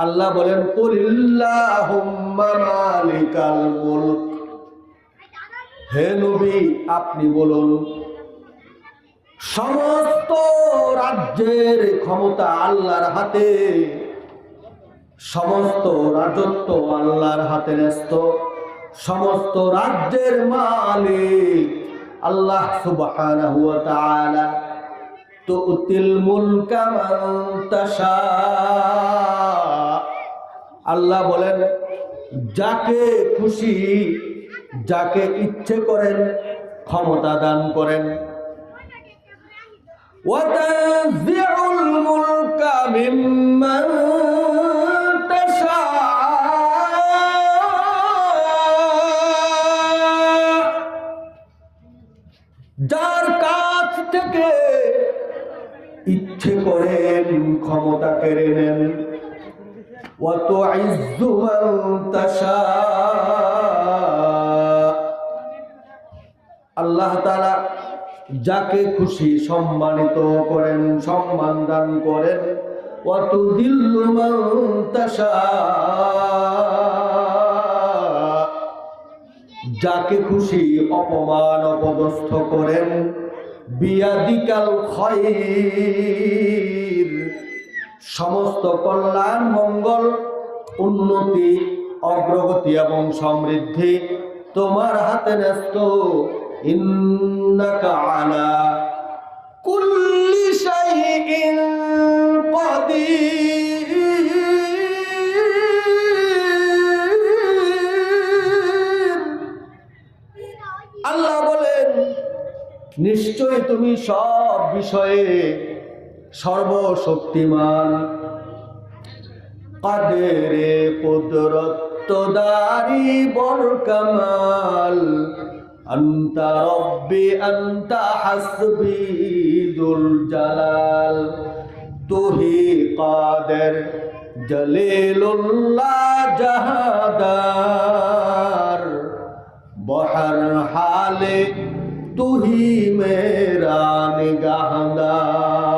আল্লাহ বলেন হে নবী, আপনি বলুন, সমস্ত রাজ্যের ক্ষমতা আল্লাহর হাতে, সমস্ত রাজত্ব আল্লাহর হাতে ন্যস্ত। সমস্ত রাজ্যের মালিক আল্লাহ সুবহানাহু ওয়া তাআলা। তুতিল মুলকা আল্লাহ বলেন, যাকে খুশি, যাকে ইচ্ছে করেন, ক্ষমতা দান করেন। যার কাছ থেকে ইচ্ছে করেন, ক্ষমতা কেড়ে নেন। وتعز من تشاء আল্লাহ তাআলা যাকে খুশি সম্মানিত করেন সম্মান দান করেন وتذل من تشاء যাকে খুশি অপমান অপদস্থ করেন বিয়াদিকাল খৈর সমস্ত কল্যাণ, মঙ্গল, উন্নতি, অগ্রগতি এবং সমৃদ্ধি তোমার হাতে ন্যস্ত। আল্লাহ বলেন নিশ্চয় তুমি সব বিষয়ে সর্বশক্তিমান। কাদেরে কুদরত্তদারি বরকামাল। আন্তা রব্বি অন্ত হসবি দুল জালাল। তুহি কাদের জলিলুল্লাহ জাহাদার। বহর হালে তুহি মেরা নিগাহদার।